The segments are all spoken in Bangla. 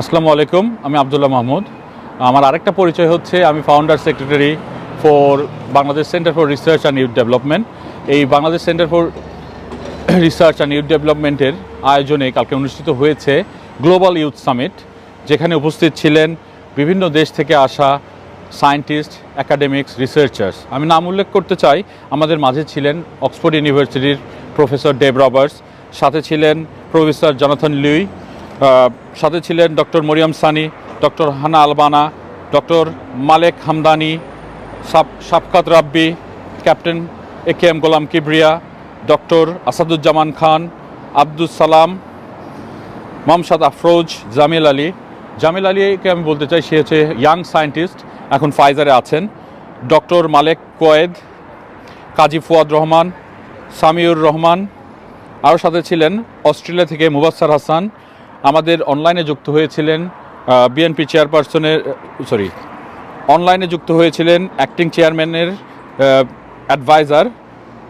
আসসালামু আলাইকুম, আমি আবদুল্লাহ মাহমুদ। আমার আরেকটা পরিচয় হচ্ছে, আমি founder secretary for Bangladesh centre for research and youth development এই Bangladesh centre for research and youth ডেভেলপমেন্টের আয়োজনে কালকে অনুষ্ঠিত হয়েছে গ্লোবাল ইউথ সামিট যেখানে উপস্থিত ছিলেন বিভিন্ন দেশ থেকে আসা সায়েন্টিস্ট একাডেমিক্স রিসার্চার্স আমি নাম উল্লেখ করতে চাই, আমাদের মাঝে ছিলেন অক্সফোর্ড ইউনিভার্সিটির প্রফেসর ডেভ রবার্টস সাথে ছিলেন প্রফেসর জনাথন লুই সাথে ছিলেন doctor Mariam Sunny, doctor Hana Albana, doctor Malek Hamdani, Sab Sabkat Rabbi, captain A K M Golam Kibria, doctor Asaduzzaman Khan Abdul Salam, Mamsad Afroz, Jamil Ali. Jamil আলীকে আমি বলতে চাই, সে হচ্ছে ইয়াং সায়েন্টিস্ট, এখন ফাইজারে আছেন। ডক্টর মালেক কোয়েদ, কাজী ফুয়াদ রহমান, সামিউর রহমান, আরও সাথে ছিলেন অস্ট্রেলিয়া থেকে মুবাস্সার হাসান আমাদের অনলাইনে যুক্ত হয়েছিলেন বিএনপি চেয়ারপারসনের সরি অনলাইনে যুক্ত হয়েছিলেন অ্যাক্টিং চেয়ারম্যানের adviser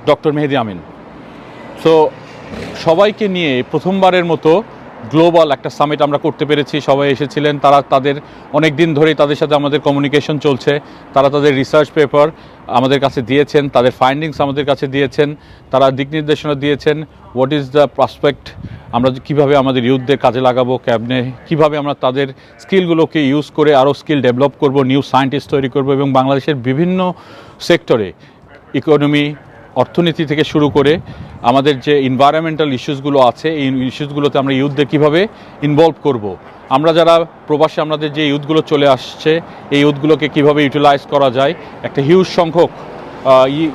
doctor Mehedi Amin. So সবাইকে নিয়ে প্রথমবারের মতো গ্লোবাল একটা সামিট আমরা করতে পেরেছি। সবাই এসেছিলেন, তারা তাদের অনেক দিন ধরেই তাদের সাথে আমাদের কমিউনিকেশন চলছে। তারা তাদের রিসার্চ পেপার আমাদের কাছে দিয়েছেন, তাদের ফাইন্ডিংস আমাদের কাছে দিয়েছেন, তারা দিক নির্দেশনা দিয়েছেন হোয়াট ইজ দ্য প্রসপেক্ট আমরা কীভাবে আমাদের ইউথদের কাজে লাগাবো, ক্যাবনে কীভাবে আমরা তাদের স্কিলগুলোকে ইউজ করে আরও স্কিল ডেভেলপ করব নিউ সায়েন্টিস্ট তৈরি করব এবং বাংলাদেশের বিভিন্ন সেক্টরে ইকোনমি অর্থনীতি থেকে শুরু করে আমাদের যে এনভায়রনমেন্টাল ইস্যুসগুলো আছে, এই ইস্যুসগুলোতে আমরা ইউথদের কীভাবে ইনভলভ করব। আমরা যারা প্রবাসে, আমাদের যে ইউথগুলো চলে আসছে, এই ইউথগুলোকে কীভাবে ইউটিলাইজ করা যায়, একটা হিউজ সংখ্যক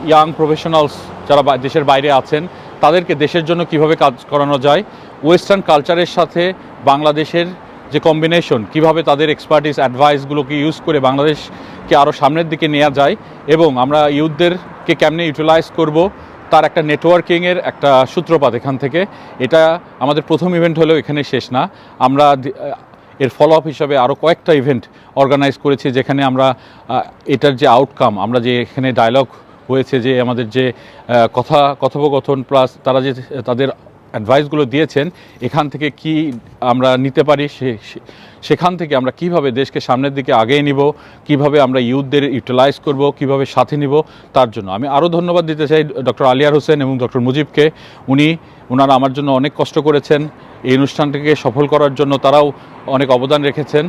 ইয়াং প্রফেশনালস যারা দেশের বাইরে আছেন তাদেরকে দেশের জন্য কীভাবে কাজ করানো যায় ওয়েস্টার্ন কালচারের সাথে বাংলাদেশের যে কম্বিনেশন কীভাবে তাদের এক্সপার্টিস অ্যাডভাইসগুলোকে ইউজ করে বাংলাদেশকে আরও সামনের দিকে নেওয়া যায় এবং আমরা ইউথদেরকে কেমনে ইউটিলাইজ করব, তার একটা নেটওয়ার্কিংয়ের একটা সূত্রপাত এখান থেকে। এটা আমাদের প্রথম ইভেন্ট হলেও এখানে শেষ না। আমরা এর ফলো আপ হিসাবে আরও কয়েকটা ইভেন্ট অর্গানাইজ করেছি, যেখানে আমরা এটার যে আউটকাম আমরা যে এখানে ডায়লগ হয়েছে যে আমাদের যে কথা, কথোপকথন প্লাস তারা যে তাদের অ্যাডভাইসগুলো দিয়েছেন, এখান থেকে কি আমরা নিতে পারি সেখান থেকে আমরা কীভাবে দেশকে সামনের দিকে আগিয়ে নিব, কীভাবে আমরা ইউথদের ইউটিলাইজ করব, কীভাবে সাথে নিব, তার জন্য। আমি আরও ধন্যবাদ দিতে চাই ডক্টর আলিয়ার হোসেন এবং ডক্টর মুজিবকে। উনি ওনারা আমার জন্য অনেক কষ্ট করেছেন। এই অনুষ্ঠানটিকে সফল করার জন্য তারাও অনেক অবদান রেখেছেন।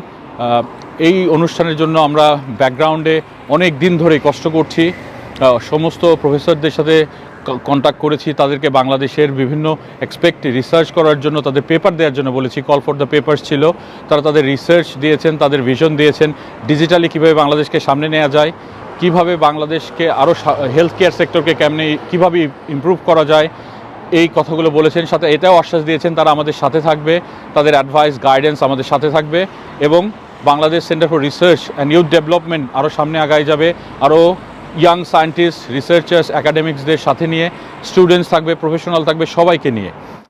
এই অনুষ্ঠানের জন্য আমরা ব্যাকগ্রাউন্ডে অনেক দিন ধরে কষ্ট করছি। সমস্ত প্রফেসরদের সাথে কন্ট্যাক্ট করেছি, তাদেরকে বাংলাদেশের বিভিন্ন এক্সপেক্ট রিসার্চ করার জন্য, তাদের পেপার দেওয়ার জন্য বলেছি কল ফর দ্য পেপার্স ছিল। তারা তাদের রিসার্চ দিয়েছেন, তাদের ভিশন দিয়েছেন ডিজিটালি কীভাবে বাংলাদেশকে সামনে নেওয়া যায়, কীভাবে বাংলাদেশকে আরও হেলথ কেয়ার সেক্টরকে কেমনে, কীভাবে ইমপ্রুভ করা যায়, এই কথাগুলো বলেছেন। সাথে এটাও আশ্বাস দিয়েছেন, তারা আমাদের সাথে থাকবে, তাদের অ্যাডভাইস গাইডেন্স আমাদের সাথে থাকবে এবং Bangladesh centre for research and youth development আরও সামনে আগায় যাবে আরও ইয়াং সায়েন্টিস্ট রিসার্চার্স একাডেমিক্সদের সাথে নিয়ে স্টুডেন্টস থাকবে প্রফেশনাল থাকবে সবাইকে নিয়ে।